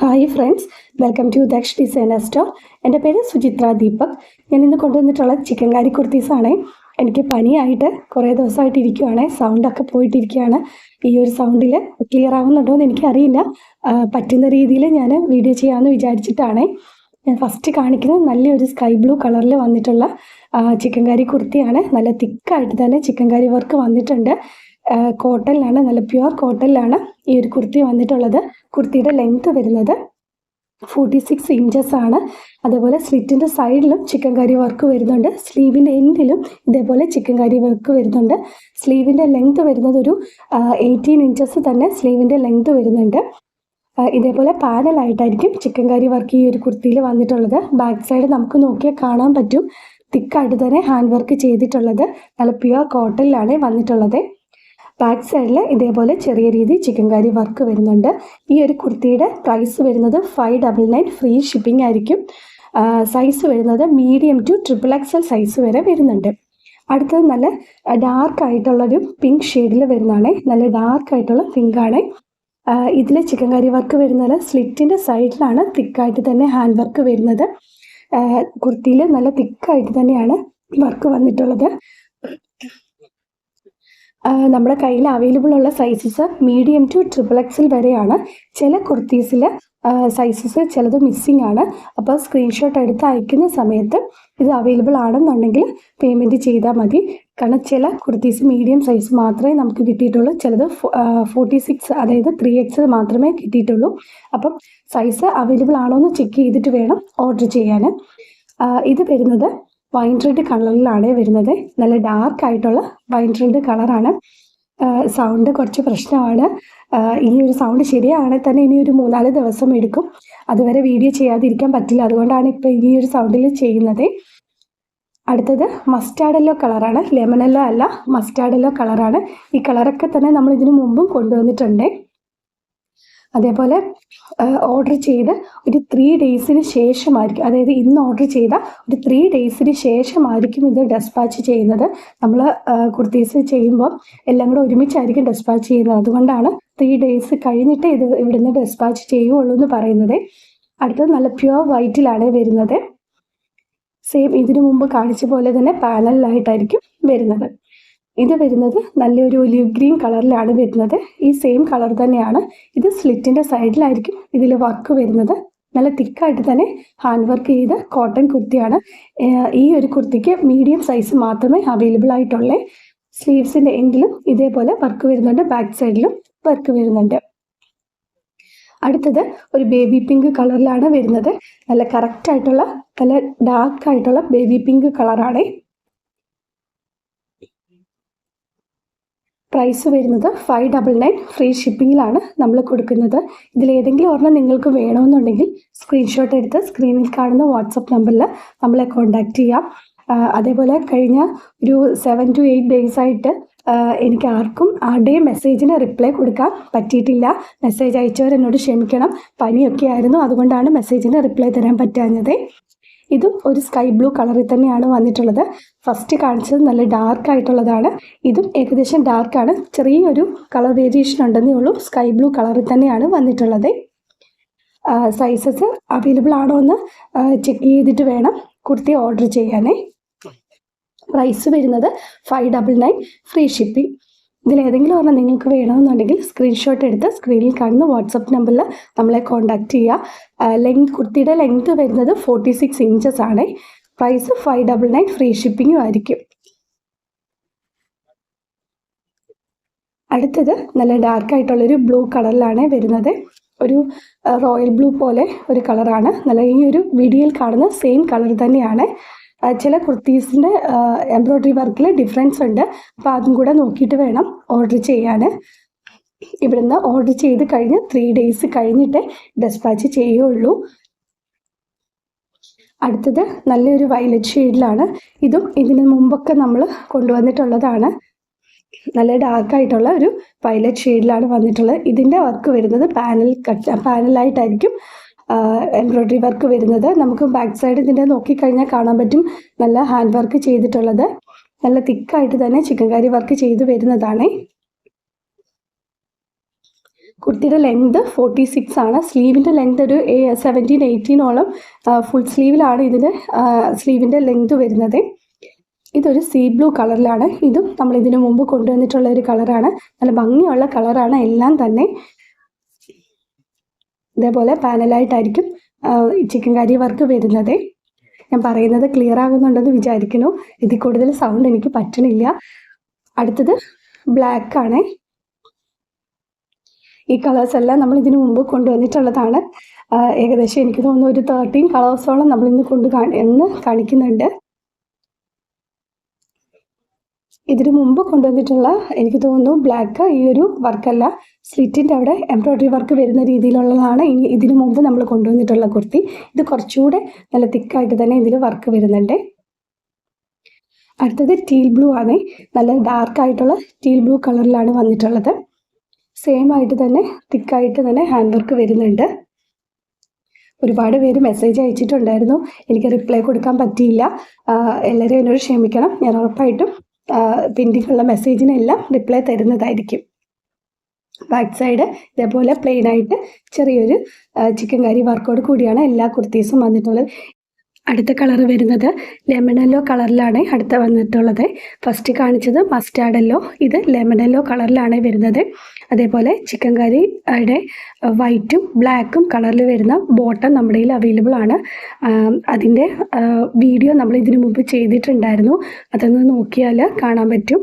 Hi friends welcome to Daksh designer store എന്റെ പേര് സുചിത്ര ദീപക്. ഞാൻ ഇന്ന് കൊണ്ടുവന്നിട്ടുള്ള ചിക്കൻ കാരി കുർത്തീസാണ് എനിക്ക് പനിയായിട്ട് കുറേ ദിവസമായിട്ട് ഇരിക്കുവാണ്. സൗണ്ടൊക്കെ പോയിട്ടിരിക്കുകയാണ് ഈ ഒരു സൗണ്ടിൽ ക്ലിയർ ആവുന്നുണ്ടോ എന്ന് എനിക്കറിയില്ല. പറ്റുന്ന രീതിയിൽ ഞാൻ വീഡിയോ ചെയ്യാമെന്ന് വിചാരിച്ചിട്ടാണ്. ഞാൻ ഫസ്റ്റ് കാണിക്കുന്നത് നല്ലൊരു സ്കൈ ബ്ലൂ കളറിൽ വന്നിട്ടുള്ള ചിക്കൻ കാരി കുർത്തിയാണ്. നല്ല തിക്കായിട്ട് തന്നെ ചിക്കൻ കാരി വർക്ക് വന്നിട്ടുണ്ട്. കോട്ടണിലാണ് നല്ല പ്യുവർ കോട്ടണിലാണ് ഈ ഒരു കുർത്തി വന്നിട്ടുള്ളത്. കുർത്തിയുടെ ലെങ്ത് വരുന്നത് ഫോർട്ടി സിക്സ് ഇഞ്ചസ് ആണ്. അതേപോലെ സ്ലിറ്റിന്റെ സൈഡിലും ചിക്കൻ കറി വർക്ക് വരുന്നുണ്ട്. സ്ലീവിന്റെ എൻഡിലും ഇതേപോലെ ചിക്കൻ കറി വർക്ക് വരുന്നുണ്ട്. സ്ലീവിന്റെ ലെങ്ത് വരുന്നത് ഒരു എയ്റ്റീൻ ഇഞ്ചസ് തന്നെ സ്ലീവിന്റെ ലെങ്ത് വരുന്നുണ്ട്. ഇതേപോലെ പാനലായിട്ടായിരിക്കും ചിക്കൻ കറി വർക്ക് ഈ ഒരു കുർത്തിയിൽ വന്നിട്ടുള്ളത്. ബാക്ക് സൈഡ് നമുക്ക് നോക്കിയാൽ കാണാൻ പറ്റും. തിക്കായിട്ട് തന്നെ ഹാൻഡ് വർക്ക് ചെയ്തിട്ടുള്ളത്. നല്ല പ്യുവർ കോട്ടണിലാണ് വന്നിട്ടുള്ളത്. ബാക്ക് സൈഡിൽ ഇതേപോലെ ചെറിയ രീതി ചിക്കൻ കറി വർക്ക് വരുന്നുണ്ട്. ഈ ഒരു കുർത്തിയുടെ പ്രൈസ് വരുന്നത് five double nine free shipping ആയിരിക്കും. സൈസ് വരുന്നത് medium to triple XL size വരെ വരുന്നുണ്ട്. അടുത്തത് നല്ല ഡാർക്ക് ആയിട്ടുള്ളൊരു പിങ്ക് ഷെയ്ഡിൽ വരുന്നതാണ്. നല്ല ഡാർക്ക് ആയിട്ടുള്ള പിങ്കാണ് ഇതിലെ ചിക്കൻ കറി വർക്ക് വരുന്നത് സ്ലിറ്റിന്റെ സൈഡിലാണ് തിക്കായിട്ട് തന്നെ ഹാൻഡ് വർക്ക് വരുന്നത്. കുർത്തിയിൽ നല്ല തിക്കായിട്ട് തന്നെയാണ് വർക്ക് വന്നിട്ടുള്ളത്. നമ്മുടെ കയ്യിൽ അവൈലബിൾ ഉള്ള sizes medium to triple XL വരെയാണ്. ചില കുർത്തീസിൽ സൈസസ് ചിലത് മിസ്സിംഗ് ആണ്. അപ്പോൾ സ്ക്രീൻഷോട്ട് എടുത്ത് അയക്കുന്ന സമയത്ത് ഇത് അവൈലബിൾ ആണെന്നുണ്ടെങ്കിൽ പേയ്മെന്റ് ചെയ്താൽ മതി. കാരണം ചില കുർത്തീസ് മീഡിയം സൈസ് മാത്രമേ നമുക്ക് കിട്ടിയിട്ടുള്ളൂ. ചിലത് ഫോർട്ടി സിക്സ് അതായത് ത്രീ എക്സ് മാത്രമേ കിട്ടിയിട്ടുള്ളൂ. അപ്പം സൈസ് അവൈലബിൾ ആണോ എന്ന് ചെക്ക് ചെയ്തിട്ട് വേണം ഓർഡർ ചെയ്യാൻ. ഇത് വരുന്നത് വൈൻ റെഡ് കളറിലാണ് വരുന്നത്. നല്ല ഡാർക്ക് ആയിട്ടുള്ള വൈൻ റെഡ് കളറാണ് സൗണ്ട് കുറച്ച് പ്രശ്നമാണ്. ഈ ഒരു സൗണ്ട് ശരിയാണെങ്കിൽ തന്നെ ഇനി ഒരു മൂന്നാൽ ദിവസം എടുക്കും. അതുവരെ വീഡിയോ ചെയ്യാതിരിക്കാൻ പറ്റില്ല. അതുകൊണ്ടാണ് ഇപ്പോൾ ഈ ഒരു സൗണ്ടിൽ ചെയ്യുന്നത്. അടുത്തത് മസ്റ്റാർഡല്ലോ കളറാണ് ലെമണല്ലോ അല്ല മസ്റ്റാർഡല്ലോ കളറാണ് ഈ കളറൊക്കെ തന്നെ നമ്മൾ ഇതിനു മുമ്പും കൊണ്ടുവന്നിട്ടുണ്ട്. അതേപോലെ ഓർഡർ ചെയ്ത് ഒരു ത്രീ ഡേയ്സിന് ശേഷമായിരിക്കും അതായത് ഇന്ന് ഓർഡർ ചെയ്ത ഒരു ത്രീ ഡേയ്സിന് ശേഷമായിരിക്കും ഇത് ഡെസ്പാച്ച് ചെയ്യുന്നത്. നമ്മൾ കുർത്തീസ് ചെയ്യുമ്പോൾ എല്ലാം കൂടെ ഒരുമിച്ചായിരിക്കും ഡെസ്പാച്ച് ചെയ്യുന്നത്. അതുകൊണ്ടാണ് ത്രീ ഡേയ്സ് കഴിഞ്ഞിട്ട് ഇത് ഇവിടുന്ന് ഡെസ്പാച്ച് ചെയ്യുള്ളൂ എന്ന് പറയുന്നത്. അടുത്തത് നല്ല പ്യുവർ വൈറ്റിലാണ് വരുന്നത്. സെയിം ഇതിനു മുമ്പ് കാണിച്ച പോലെ തന്നെ പാനലിലായിട്ടായിരിക്കും വരുന്നത്. ഇത് വരുന്നത് നല്ലൊരു ഒലിവ് ഗ്രീൻ കളറിലാണ് വരുന്നത്. ഈ സെയിം കളർ തന്നെയാണ്. ഇത് സ്ലിറ്റിന്റെ സൈഡിലായിരിക്കും ഇതിൽ വർക്ക് വരുന്നത്. നല്ല തിക്കായിട്ട് തന്നെ ഹാൻഡ് വർക്ക് ചെയ്ത കോട്ടൺ കുർത്തിയാണ്. ഈ ഒരു കുർത്തിക്ക് മീഡിയം സൈസ് മാത്രമേ അവൈലബിൾ ആയിട്ടുള്ളേ. സ്ലീവ്സിന്റെ എൻഡിലും ഇതേപോലെ വർക്ക് വരുന്നുണ്ട്. ബാക്ക് സൈഡിലും വർക്ക് വരുന്നുണ്ട്. അടുത്തത് ഒരു ബേബി പിങ്ക് കളറിലാണ് വരുന്നത്. നല്ല കറക്റ്റ് ആയിട്ടുള്ള നല്ല ഡാർക്ക് ആയിട്ടുള്ള ബേബി പിങ്ക് കളറാണ് പ്രൈസ് വരുന്നത് ഫൈവ് ഡബിൾ നയൻ ഫ്രീ ഷിപ്പിങ്ങിലാണ് നമ്മൾ കൊടുക്കുന്നത്. ഇതിലേതെങ്കിലും ഒരെണ്ണം നിങ്ങൾക്ക് വേണമെന്നുണ്ടെങ്കിൽ സ്ക്രീൻഷോട്ട് എടുത്ത് സ്ക്രീനിൽ കാണുന്ന വാട്സപ്പ് നമ്പറിൽ നമ്മളെ കോൺടാക്റ്റ് ചെയ്യാം. അതേപോലെ കഴിഞ്ഞ ഒരു സെവൻ ടു എയ്റ്റ് ഡേയ്സ് ആയിട്ട് എനിക്ക് ആർക്കും ആരുടെയും മെസ്സേജിന് റിപ്ലൈ കൊടുക്കാൻ പറ്റിയിട്ടില്ല. മെസ്സേജ് അയച്ചവർ എന്നോട് ക്ഷമിക്കണം. പനിയൊക്കെ ആയിരുന്നു അതുകൊണ്ടാണ് മെസ്സേജിന് റിപ്ലൈ തരാൻ പറ്റാഞ്ഞത്. ഇതും ഒരു സ്കൈ ബ്ലൂ കളറിൽ തന്നെയാണ് വന്നിട്ടുള്ളത്. ഫസ്റ്റ് കാണിച്ചത് നല്ല ഡാർക്ക് ആയിട്ടുള്ളതാണ്. ഇതും ഏകദേശം ഡാർക്കാണ് ചെറിയൊരു കളർ വേരിയേഷൻ ഉണ്ടെന്നേ ഉള്ളൂ. സ്കൈ ബ്ലൂ കളറിൽ തന്നെയാണ് വന്നിട്ടുള്ളത്. സൈസസ് അവൈലബിൾ ആണോ എന്ന് ചെക്ക് ചെയ്തിട്ട് വേണം കുർത്തി ഓർഡർ ചെയ്യാനേ. പ്രൈസ് വരുന്നത് five double nine free shipping ഇതിൽ ഏതെങ്കിലും ഒരെണ്ണം നിങ്ങൾക്ക് വേണമെന്നുണ്ടെങ്കിൽ സ്ക്രീൻഷോട്ട് എടുത്ത് സ്ക്രീനിൽ കാണുന്ന വാട്സപ്പ് നമ്പറിൽ നമ്മളെ കോൺടാക്റ്റ് ചെയ്യുക. ലെങ്ത് കുർത്തിയുടെ ലെങ്ത് വരുന്നത് ഫോർട്ടി സിക്സ് ഇഞ്ചസ് ആണ് price five double nine free ഷിപ്പിങ്ങും ആയിരിക്കും. അടുത്തത് നല്ല ഡാർക്ക് ആയിട്ടുള്ളൊരു ബ്ലൂ കളറിലാണ് വരുന്നത്. ഒരു റോയൽ ബ്ലൂ പോലെ ഒരു കളറാണ് നല്ല ഈ ഒരു വീഡിയോയിൽ കാണുന്ന സെയിം കളർ തന്നെയാണ്. ചില കുർത്തീസിന്റെ എംബ്രോയ്ഡറി വർക്കിൽ ഡിഫറൻസ് ഉണ്ട്. അപ്പോൾ അതും കൂടെ നോക്കിയിട്ട് വേണം ഓർഡർ ചെയ്യാൻ ഇവിടുന്ന് ഓർഡർ ചെയ്ത് കഴിഞ്ഞ് ത്രീ ഡേയ്സ് കഴിഞ്ഞിട്ട് ഡെസ്പാച്ച് ചെയ്യുള്ളൂ. അടുത്തത് നല്ലൊരു വയലറ്റ് ഷെയ്ഡിലാണ് ഇതും ഇതിന് മുമ്പൊക്കെ നമ്മൾ കൊണ്ടുവന്നിട്ടുള്ളതാണ്. നല്ല ഡാർക്ക് ആയിട്ടുള്ള ഒരു വയലറ്റ് ഷെയ്ഡിലാണ് വന്നിട്ടുള്ളത്. ഇതിന്റെ വർക്ക് വരുന്നത് പാനൽ കട്ട് പാനലായിട്ടായിരിക്കും എംബ്രോയ്ഡറി വർക്ക് വരുന്നത്. നമുക്ക് ബാക്ക് സൈഡ് ഇതിന്റെ നോക്കിക്കഴിഞ്ഞാൽ കാണാൻ പറ്റും. നല്ല ഹാൻഡ് വർക്ക് ചെയ്തിട്ടുള്ളത്. നല്ല തിക്കായിട്ട് തന്നെ ചിക്കൻ കറി വർക്ക് ചെയ്ത് വരുന്നതാണ്. കുർത്തിയുടെ ലെങ്ത് ഫോർട്ടി സിക്സ് ആണ്. സ്ലീവിന്റെ ലെങ്ത് ഒരു സെവന്റീൻ എയ്റ്റീനോളം ഫുൾ സ്ലീവിലാണ് ഇതിന് സ്ലീവിന്റെ ലെങ്ത് വരുന്നത്. ഇതൊരു സീ ബ്ലൂ കളറിലാണ് ഇതും നമ്മൾ ഇതിനു മുമ്പ് കൊണ്ടുവന്നിട്ടുള്ള ഒരു കളറാണ് നല്ല ഭംഗിയുള്ള കളറാണ് എല്ലാം തന്നെ ഇതേപോലെ പാനലായിട്ടായിരിക്കും ചിക്കൻ കറി വർക്ക് വരുന്നത്. ഞാൻ പറയുന്നത് ക്ലിയർ ആകുന്നുണ്ടെന്ന് വിചാരിക്കുന്നു. ഇതിൽ കൂടുതൽ സൗണ്ട് എനിക്ക് പറ്റണില്ല. അടുത്തത് ബ്ലാക്ക് ആണ്. ഈ കളേഴ്സ് എല്ലാം നമ്മൾ ഇതിനു മുമ്പ് കൊണ്ടുവന്നിട്ടുള്ളതാണ്. ഏകദേശം എനിക്ക് തോന്നുന്നു ഒരു തേർട്ടീൻ കളേഴ്സോളം നമ്മൾ ഇന്ന് കൊണ്ട് കാണി ഇന്ന് കാണിക്കുന്നുണ്ട്. ഇതിനു മുമ്പ് കൊണ്ടുവന്നിട്ടുള്ള എനിക്ക് തോന്നുന്നു ബ്ലാക്ക് ഈ ഒരു വർക്കല്ല. സ്ലിറ്റിന്റെ അവിടെ എംബ്രോയ്ഡറി വർക്ക് വരുന്ന രീതിയിലുള്ളതാണ്. ഇനി ഇതിനു മുമ്പ് നമ്മൾ കൊണ്ടുവന്നിട്ടുള്ള കുർത്തി. ഇത് കുറച്ചുകൂടെ നല്ല തിക്കായിട്ട് തന്നെ ഇതിൽ വർക്ക് വരുന്നുണ്ട്. അടുത്തത് ടീൽ ബ്ലൂ ആണ്. നല്ല ഡാർക്ക് ആയിട്ടുള്ള ടീൽ ബ്ലൂ കളറിലാണ് വന്നിട്ടുള്ളത്. സെയിം ആയിട്ട് തന്നെ തിക്കായിട്ട് തന്നെ ഹാൻഡ് വർക്ക് വരുന്നുണ്ട്. ഒരുപാട് പേര് മെസ്സേജ് അയച്ചിട്ടുണ്ടായിരുന്നു. എനിക്ക് റിപ്ലൈ കൊടുക്കാൻ പറ്റിയില്ല. എല്ലാവരും എന്നോട് ക്ഷമിക്കണം. ഞാൻ ഉറപ്പായിട്ടും പെൻഡിങ് ഉള്ള മെസ്സേജിനെല്ലാം റിപ്ലൈ തരുന്നതായിരിക്കും. ബാക്ക് സൈഡ് ഇതേപോലെ പ്ലെയിനായിട്ട് ചെറിയൊരു ചിക്കൻ കറി വർക്കോട് കൂടിയാണ് എല്ലാ കുർത്തീസും വന്നിട്ടുള്ളത്. അടുത്ത കളർ വരുന്നത് ലെമൺ യെല്ലോ കളറിലാണ് അടുത്ത വന്നിട്ടുള്ളത്. ഫസ്റ്റ് കാണിച്ചത് മസ്റ്റാർഡ് യെല്ലോ. ഇത് ലെമൺ യെല്ലോ കളറിലാണ് വരുന്നത്. അതേപോലെ ചിക്കൻ കറിയുടെ വൈറ്റും ബ്ലാക്കും കളറിൽ വരുന്ന ബോട്ടം നമ്മുടെ കയ്യിൽ അവൈലബിൾ ആണ്. അതിന്റെ വീഡിയോ നമ്മൾ ഇതിനു മുമ്പ് ചെയ്തിട്ടുണ്ടായിരുന്നു. അതൊന്ന് നോക്കിയാൽ കാണാൻ പറ്റും.